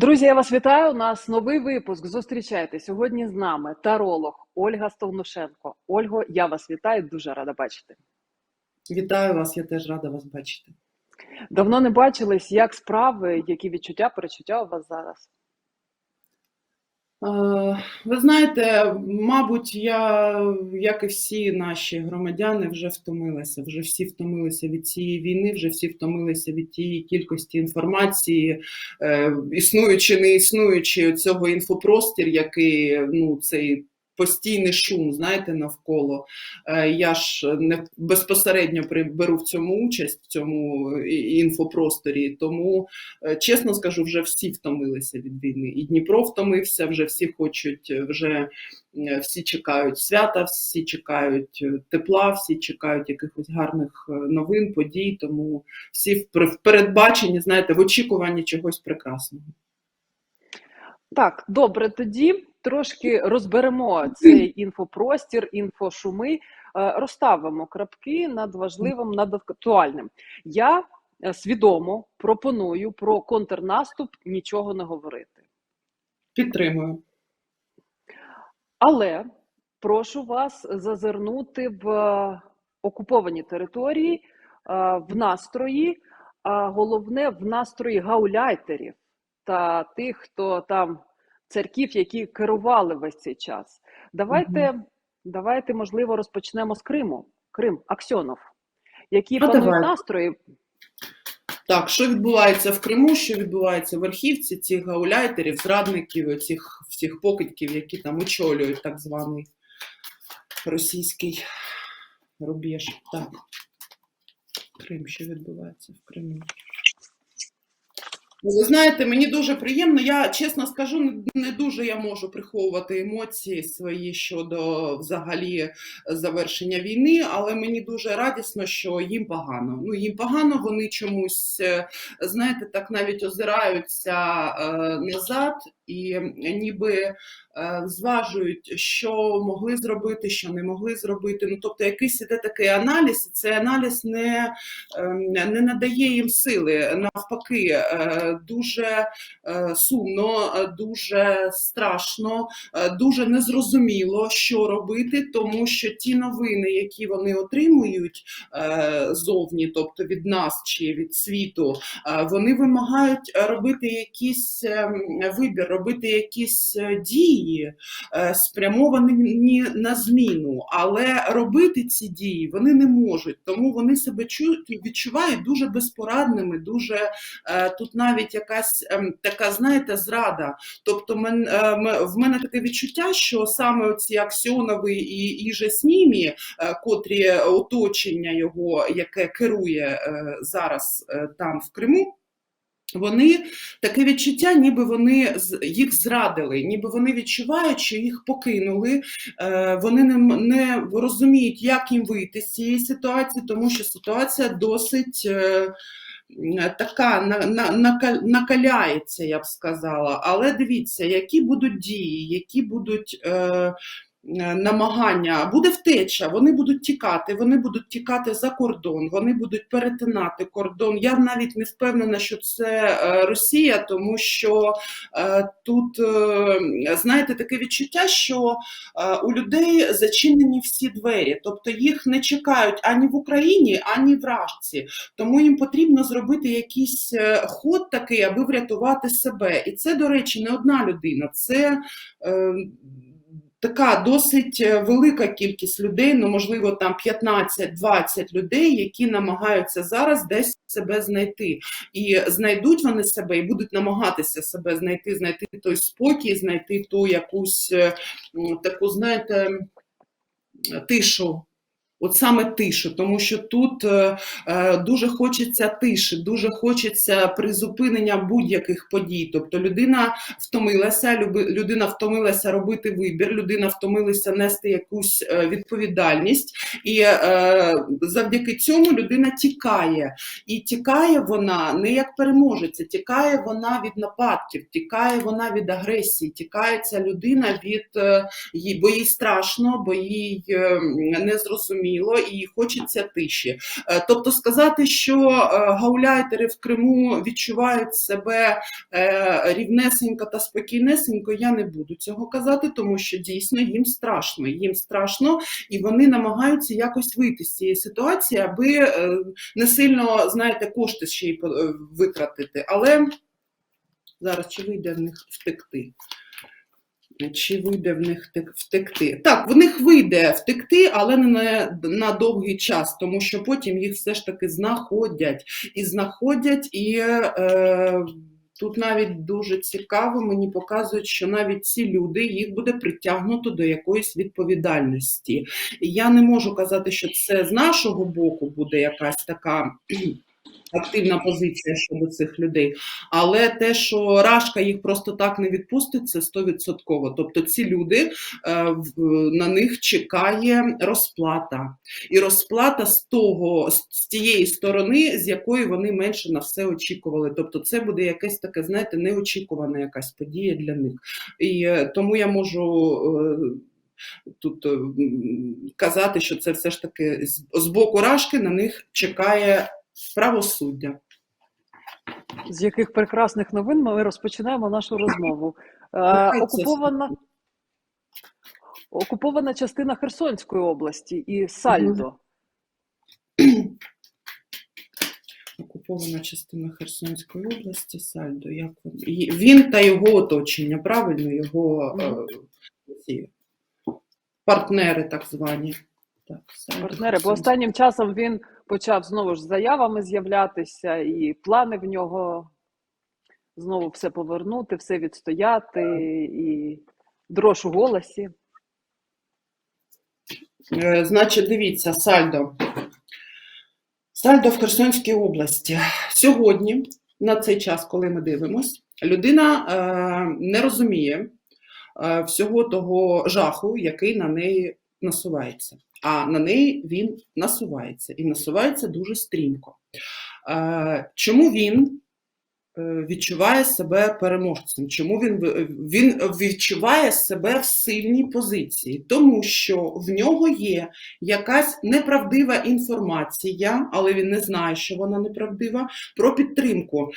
Друзі, я вас вітаю. У нас новий випуск. Зустрічайте сьогодні з нами таролог Ольга Стовнушенко. Ольго, я вас вітаю. Дуже рада бачити. Вітаю вас, я теж рада вас бачити. Давно не бачились, як справи, які відчуття, перечуття у вас зараз. Ви знаєте, мабуть, я, як і всі наші громадяни, вже втомилася. Вже всі втомилися від цієї війни, вже всі втомилися від тієї кількості інформації, е, існуючи, не існуючи цього інфопростір, який ну цей. Постійний шум, знаєте, навколо. Е, Я ж не безпосередньо беру в цьому участь в цьому інфопросторі, тому Е, Чесно скажу, вже всі втомилися від війни. І Дніпро втомився, вже всі хочуть, е, вже е, всі чекають свята, всі чекають е, тепла, всі чекають якихось гарних е, новин, подій. Тому всі в передбаченні, знаєте, в очікуванні чогось прекрасного. Так, добре, тоді трошки розберемо цей інфопростір, інфошуми, е, розставимо крапки над важливим, над актуальним. Я е, свідомо пропоную про контрнаступ нічого не говорити. Підтримую. Але прошу вас зазирнути в е, окуповані території, в настрої, а головне в настрої гауляйтерів та тих, хто там церків, які керували весь цей час. Давайте, давайте, можливо, розпочнемо з Криму. Крим, Аксьонов. Які Ну, панують давай. настрої? Так, що відбувається в Криму, що відбувається в Верхівці, цих гауляйтерів, зрадників, цих всіх покидьків, які там очолюють так званий російський рубеж. Так. Крим, що відбувається в Криму? Ви знаєте, мені дуже приємно. Я чесно скажу, не- не дуже я можу приховувати емоції свої щодо взагалі завершення війни, але мені дуже радісно, що їм погано. Ну їм погано, вони чомусь, е, знаєте, так навіть озираються е, назад і ніби е, зважують, що могли зробити, що не могли зробити. Ну тобто, якийсь іде такий аналіз, і цей аналіз не, ем, не надає їм сили. Навпаки, е, дуже е, сумно, дуже страшно, дуже незрозуміло, що робити, тому що ті новини, які вони отримують зовні, тобто від нас чи від світу, вони вимагають робити якийсь ем, вибір, робити якісь е, дії, е, спрямовані на зміну, але робити ці дії вони не можуть, тому вони себе відчувають дуже безпорадними, дуже е, тут навіть якась ем, така, знаєте, зрада. Тобто, в мене таке відчуття, що саме ці Аксьонови і, і же з ними, е, котрі оточення його, яке керує зараз там в Криму. Вони таке відчуття, ніби вони їх зрадили, ніби вони відчувають, що їх покинули. е, Вони не, не розуміють, як їм вийти з цієї ситуації, тому що ситуація досить е, така на, на, накаляється, я б сказала. Але дивіться, які будуть дії, які будуть. Е, Намагання буде втеча, вони будуть тікати, вони будуть тікати за кордон, вони будуть перетинати кордон. Я навіть не впевнена, що це е, Росія, тому що е, тут е, знаєте таке відчуття, що е, у людей зачинені всі двері, тобто їх не чекають ані в Україні, ані в Рашці. Тому їм потрібно зробити якийсь е, ход такий, аби врятувати себе. І це, до речі, не одна людина. Це е, така досить е, велика кількість людей, ну можливо, там 15-20 людей, які намагаються зараз десь себе знайти. І знайдуть вони себе і будуть намагатися себе знайти, знайти той спокій, знайти ту якусь е, таку, знаєте, тишу. От саме тишу, тому що тут е, е, дуже хочеться тиші, дуже хочеться призупинення будь-яких подій. Тобто людина втомилася, людина втомилася робити вибір, людина втомилася нести якусь е, відповідальність, і е, завдяки цьому людина тікає. І тікає вона не як переможеця, тікає вона від нападків, тікає вона від агресії, тікає ця людина від е, бо їй страшно, бо їй е, незрозуміло. Незрозуміло і хочеться тиші. Е, Тобто сказати, що е, гауляйтери в Криму відчувають себе е, рівнесенько та спокійнесенько, я не буду цього казати, тому що дійсно їм страшно. Їм страшно, і вони намагаються якось вийти з цієї ситуації, аби не сильно, знаєте, кошти ще й витратити. Але зараз чи вийде в них втекти? Чи вийде в них втекти? Так, в них вийде втекти, але не на, довгий час, тому що потім їх все ж таки знаходять. І знаходять, і е, тут навіть дуже цікаво, мені показують, що навіть ці люди їх буде притягнуто до якоїсь відповідальності. Я не можу казати, що це з нашого боку буде якась така. Активна позиція щодо цих людей, але те, що Рашка їх просто так не відпустить, це стовідсотково. Тобто ці люди е, на них чекає розплата, і розплата з того, з тієї сторони, з якої вони менше на все очікували. Тобто, це буде якесь таке, знаєте, неочікувана якась подія для них. І е, тому я можу. е, Тут казати, що це все ж таки з боку Рашки на них чекає правосуддя. З яких прекрасних новин ми розпочинаємо нашу розмову. Е, окупована, окупована частина Херсонської області і Сальдо. Окупована частина Херсонської області, Сальдо. Як він? Він та його оточення, правильно, його е, партнери, так звані. Так, Партнери, бо останнім часом він почав знову ж з заявами з'являтися, і плани в нього знову все повернути, все відстояти, і дрож у голосі. Е, Значить, дивіться, Сальдо. Сальдо в Херсонській області. Сьогодні, на цей час, коли ми дивимось, людина е, не розуміє е, всього того жаху, який на неї насувається. А на неї він насувається і насувається дуже стрімко. Чому він відчуває себе переможцем? Чому він, він відчуває себе в сильній позиції? Тому що в нього є якась неправдива інформація, але він не знає, що вона неправдива, про підтримку,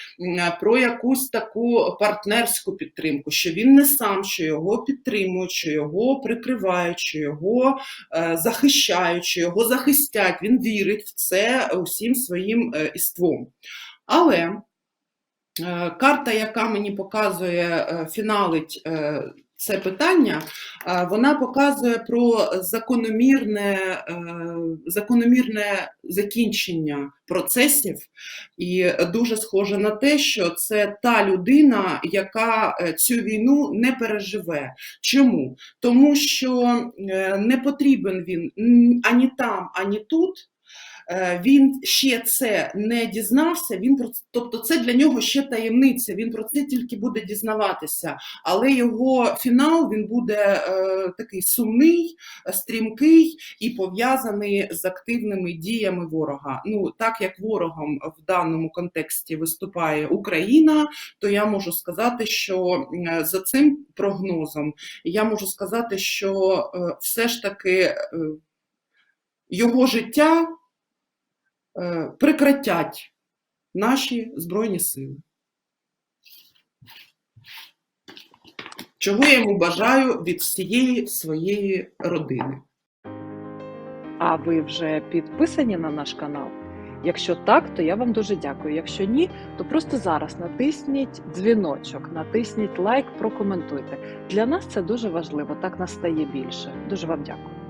про якусь таку партнерську підтримку, що він не сам, що його підтримують, що його прикривають, що його е, захищають, що його захистять. Він вірить в це усім своїм е, іством. Але е, карта, яка мені показує, е, фіналить е, це питання, е, вона показує про закономірне, е, закономірне закінчення процесів, і дуже схоже на те, що це та людина, яка е, цю війну не переживе. Чому? Тому що е, не потрібен він ані там, ані тут. Е, Він ще це не дізнався. Він про тобто, це для нього ще таємниця. Він про це тільки буде дізнаватися. Але його фінал він буде е, такий сумний, стрімкий і пов'язаний з активними діями ворога. Ну так як ворогом в даному контексті виступає Україна, то я можу сказати, що за цим прогнозом я можу сказати, що е, все ж таки його життя прекратять наші Збройні Сили. Чого я йому бажаю від всієї своєї родини. А ви вже підписані на наш канал? Якщо так, то я вам дуже дякую. Якщо ні, то просто зараз натисніть дзвіночок, натисніть лайк, прокоментуйте. Для нас це дуже важливо, так нас стає більше. Дуже вам дякую.